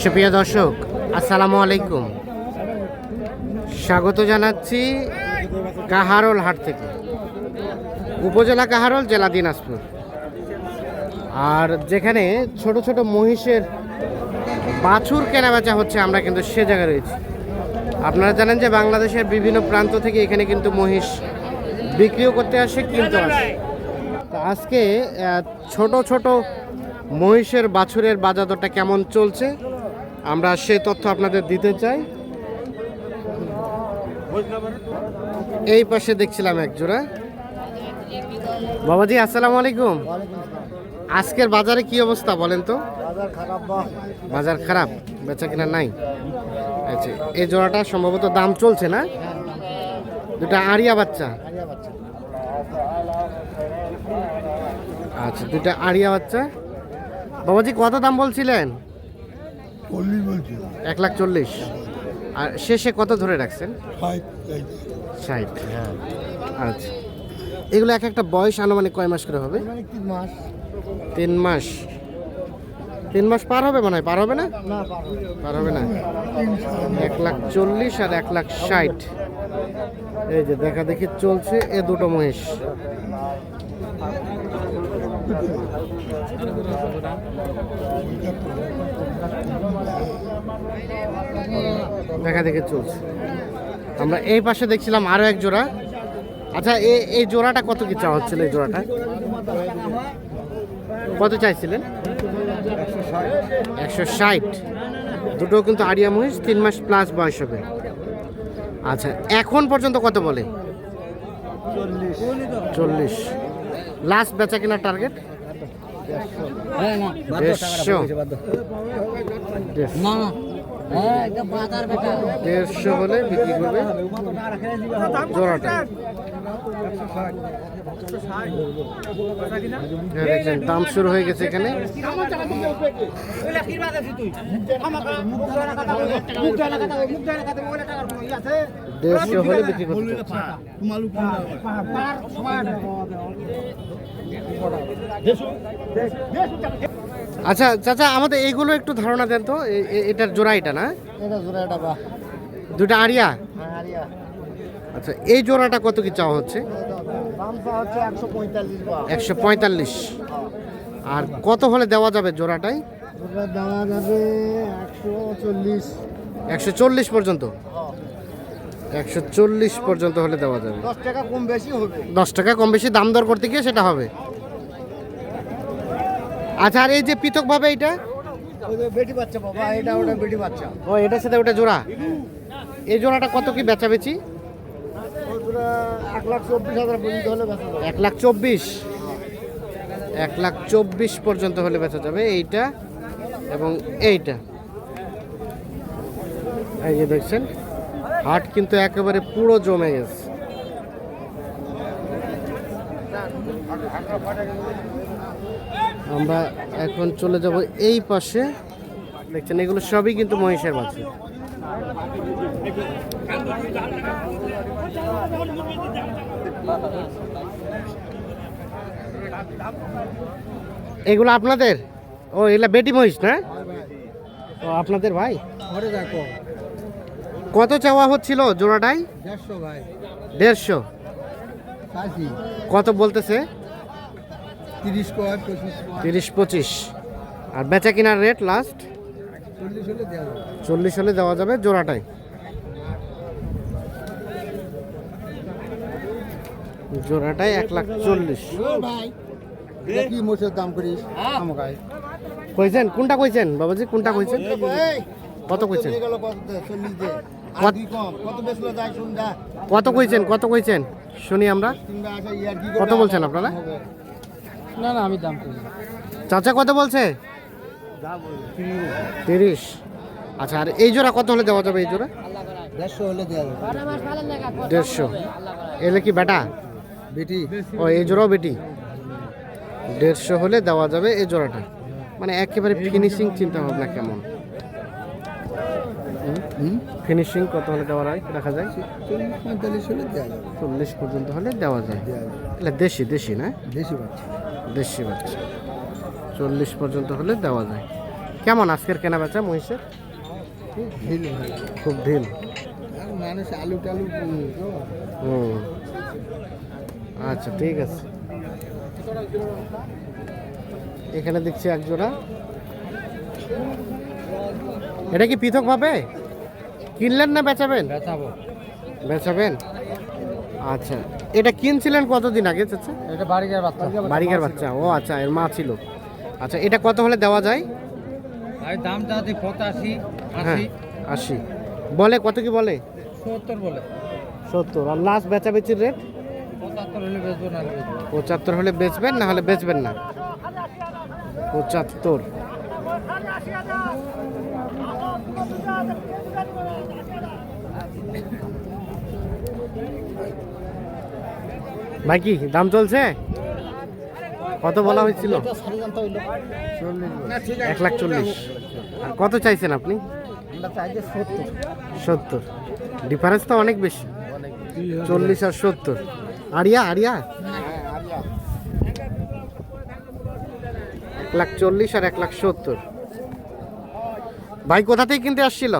সুপ্রিয় দর্শক, আসসালামু আলাইকুম। স্বাগত জানাচ্ছি কাহারোল হাট থেকে। উপজেলা কাহারোল, জেলা দিনাজপুর। আর যেখানে ছোট ছোট মহিষের বাছুর কেনাবেচা হচ্ছে, আমরা কিন্তু সে জায়গায় রয়েছি। আপনারা জানেন যে বাংলাদেশের বিভিন্ন প্রান্ত থেকে এখানে কিন্তু মহিষ বিক্রিও করতে আসে কিনতে আসে। আজকে ছোট ছোট মহিষের বাছুরের বাজার দরটা কেমন চলছে? আমরা সে তথ্য আপনাদের দিতে চাই। এই পাশে দেখছিলাম এক জোড়া। বাবাজি, আসসালামু আলাইকুম। আজকের বাজারে কি অবস্থা বলেন তো? বাজার খারাপ, বেচা কিনা নাই। আচ্ছা এই জোড়াটা সম্ভবত দাম চলছে না? দুটা আড়িয়া বাচ্চা। আচ্ছা দুটা আড়িয়া বাচ্চা। বাবাজি কত দাম বলছিলেন? চল্লিশ বলছি এক লাখ চল্লিশ। আর শেষে কত ধরে রাখছেন? ষাট ষাট আচ্ছা। এগুলো এক একটা বয়স আনুমানিক কয় মাস করে হবে? মাস। তিন মাস। তিন মাস পার হবে মনে হয়? পার হবে না? না। পার হবে না। এক লাখ চল্লিশ আর এক লাখ ষাট। এই যে দেখা দেখি চলছে, এ দুটো মহিষ। দেখা দেখি চলছে। আমরা এই পাশে দেখছিলাম আরও এক জোড়া। আচ্ছা এই জোড়াটা কত কি চাওয়া হচ্ছিল এই জোড়াটা? কত চাইছিলেন? একশো ষাট। দুটো কিন্তু আড়িয়া মহিষ, তিন মাস প্লাস বয়স হবে। আচ্ছা এখন পর্যন্ত কত বলে? চল্লিশ। লাস্ট বেচা কেনার টার্গেট? দেড়শো। হলে বিক্রি করবে জোড়াটা। দেখছেন দাম শুরু হয়ে গেছে এখানে। দেড়শো হলে বিক্রি করতে আচ্ছা চাচা আমাদের এইগুলো একটু ধারণা দেন তো এটার জোড়া এটা না? এটা জোড়া এটা বা। দুটা আড়িয়া? আচ্ছা এই জোড়াটা কত কি চাওয়া হচ্ছে? একশো পঁয়তাল্লিশ আর কত হলে দেওয়া যাবে জোড়াটাই? দেওয়া যাবে একশো চল্লিশ। একশো চল্লিশ পর্যন্ত? একশো চল্লিশ পর্যন্ত হলে দেওয়া যাবে। দশ টাকা কম বেশি হবে। দশ টাকা কম বেশি দাম দর করতে গিয়ে সেটা হবে। আচ্ছা আর এই যে পৃথকভাবে এটা বেটি বাচ্চা বাবা এটা ওটা বেটি বাচ্চা। ও এটার সাথে ওটা জোড়া? এই জোড়াটা কত কি বেচা বেচি এক লাখ চব্বিশ এক লাখ চব্বিশ? পর্যন্ত হলে বেচা যাবে, এইটা এবং এইটা। এই যে দেখছেন, হাট কিন্তু একেবারে পুরো জমে গেছে। আমরা এখন চলে যাব এই পাশে। দেখছেন, এগুলো সবই কিন্তু মহিষের বাচ্চা এগুলো আপনাদের? ও এগুলা বেটি মহিষ না? ও আপনাদের ভাই? কত চাওয়া হচ্ছিল জোড়াটাই? দেড়শো কত বলতেছে? তিরিশ পঁচিশ আর বেচা কিনার রেট লাস্ট চল্লিশ হলে দেওয়া যাবে জোড়াটাই। জোড়াটাই এক লাখ চল্লিশ। ভাই কি মোষের দাম করিস? আমাকে কইছেন? কোনটা কইছেন? বাবাজি কোনটা কইছেন? কত কইছেন? কত দে চল্লিশ দে। আর কত- কি কম? কত বেচলো যায় শুন যা কত কইছেন? কত কইছেন? শুনি আমরা। কত বলছেন আপনারা? না না আমি দাম চাচা কত বলছে? তিরিশ। আচ্ছা আর এই জোড়া কত হলে দেওয়া যাবে এই জোড়া? দেড়শো হলে দেওয়া যাবে। দেড়শো। এলে কি বেটা? বেটি? ও এই জোড়াও বেটি? দেড়শো হলে দেওয়া যাবে এই জোড়াটা। মানে একেবারে ফিনিশিং চিন্তা ভাবনা কেমন ফিনিশিং কত হলে দেওয়া হয় দেখা যায়? পঁয়তাল্লিশ হলে দেওয়া যাবে চল্লিশ পর্যন্ত হলে দেওয়া যায়। এটা দেশি দেশি না? বেশি বাচ্চা। দেশি বাচ্চা। চল্লিশ পর্যন্ত হলে দেওয়া যায়। কেমন আজকের কেনা বেচা মহিষের? খুব ঢিল খুব ঢিল। মানুষ আলু টালু হুম। আচ্ছা ঠিক আছে। এখানে দেখছি এক জোড়া এটা কি পৃথক ভাবে কিনলেন না বেচাবেন? বেচাবো। বেচাবেন? আচ্ছা এটা কিনছিলেন কতদিন আগে চাচা? এটা বাড়ির বাচ্চা। বাড়িকার বাচ্চা ও আচ্ছা এর মা ছিল। আচ্ছা এটা কত হলে দেওয়া যায়? ভাই দাম চাচ্ছি পঁচাশি হ্যাঁ আশি। বলে কত কি বলে? সত্তর বলে। সত্তর। আর লাস্ট বেচাবেচির রেট পঁচাত্তর হলে বেচবেন, না হলে বেচবেন না? পঁচাত্তর। ভাই কি, দাম চলছে? কত বলা হয়েছিল? এক লাখ চল্লিশ। কত চাইছেন আপনি? সত্তর। ডিফারেন্স তো অনেক বেশি। চল্লিশ আর সত্তর। আরিয়া আরিয়া। এক লাখ চল্লিশ আর এক লাখ সত্তর। ভাই কোথা থেকে কিনতে আসছিল?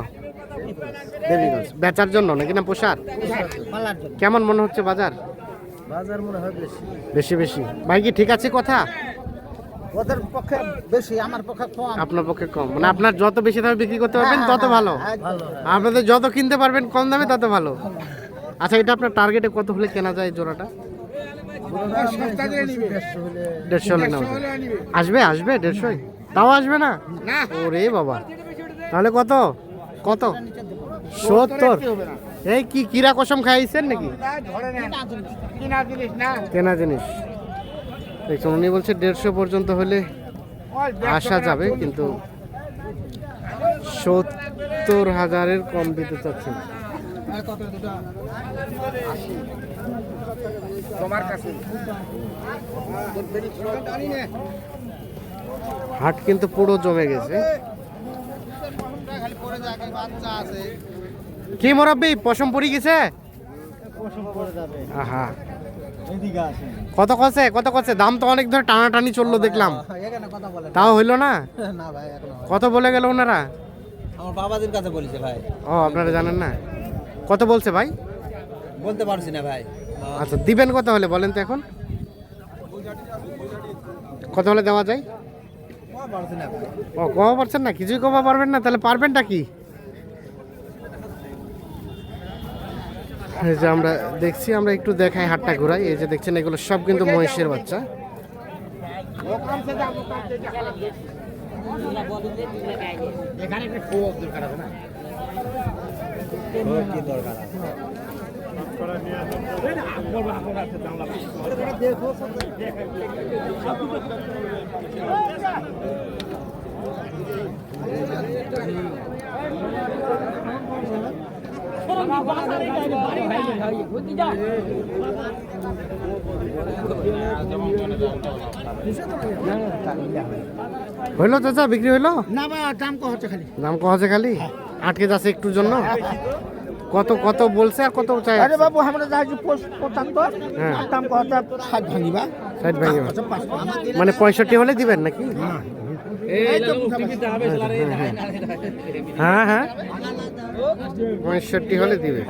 দেবীগঞ্জ। বেচার জন্য নাকি না পোশাক কেমন মনে হচ্ছে বাজার? বাজার মনে হয় বেশি। বেশি বেশি। ভাই কি ঠিক আছে কথা? ওদের পক্ষে বেশি আমার পক্ষে কম। আপনার পক্ষে কম। মানে আপনার যত বেশি দামে বিক্রি করতে পারবেন তত ভালো। ভালো আপনাদের যত কিনতে পারবেন কম দামে তত ভালো। আচ্ছা এটা আপনার টার্গেটে কত হলে কেনা যায় জোড়াটা? দেড়শো হলে নেওয়া আসবে আসবে দেড়শোই? তাও আসবে না? ওরে বাবা। তাহলে কত? কত? সত্তর। এই কি কিরা কসম খাইছেন নাকি? কেনা জিনিস। দেখছেন উনি বলছে দেড়শো পর্যন্ত হলে আসা যাবে কিন্তু সত্তর হাজারের কম দিতে চাচ্ছেন। তোমার কাছে। হাট কিন্তু পুরো জমে গেছে। কি মোরাব্বি পশম পড়ি গেছে? পশম পড়ে যাবে আহা। কত কছে কত কছে দাম তো অনেক ধরে টানাটানি চলল দেখলাম। এখানে কথা বলে তাও হইল না? না ভাই এখন কত বলে গেল ওনারা? আমার বাবাদের কাছে বলেছে ভাই। ও আপনারা জানেন না? কত বলছে ভাই? বলতে পারছি না ভাই। আচ্ছা দিবেন কত হলে বলেন তো এখন? কত হলে দেওয়া যায়? ও কমা পারছেন না? কিছুই কমা পারবেন না তাহলে পারবেনটা কি? এই যে আমরা দেখছি আমরা একটু দেখাই হাটটা ঘোরাই। এই যে দেখছেন এগুলো সব কিন্তু মহিষের বাচ্চা। এখানে একটা খোপ দরকার আছে না? কি দরকার আছে? হইল চাচা বিক্রি হইল না বা দাম হচ্ছে খালি দাম আছে খালি আটকে যাচ্ছে একটুর জন্য কত কত বলছে আর কত চাই আরে বাবু আমরা যাচ্ছি পঁচাত্তর হ্যাঁ। দাম কত ষাট ভাঙিবা ষাট ভেঙে আচ্ছা, পাঁচ টাকা। মানে পঁয়ষট্টি হলে দিবেন নাকি হ্যাঁ হ্যাঁ পঁয়ষট্টি হলে দিবে।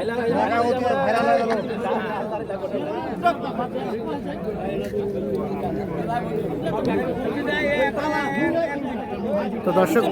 তো দর্শক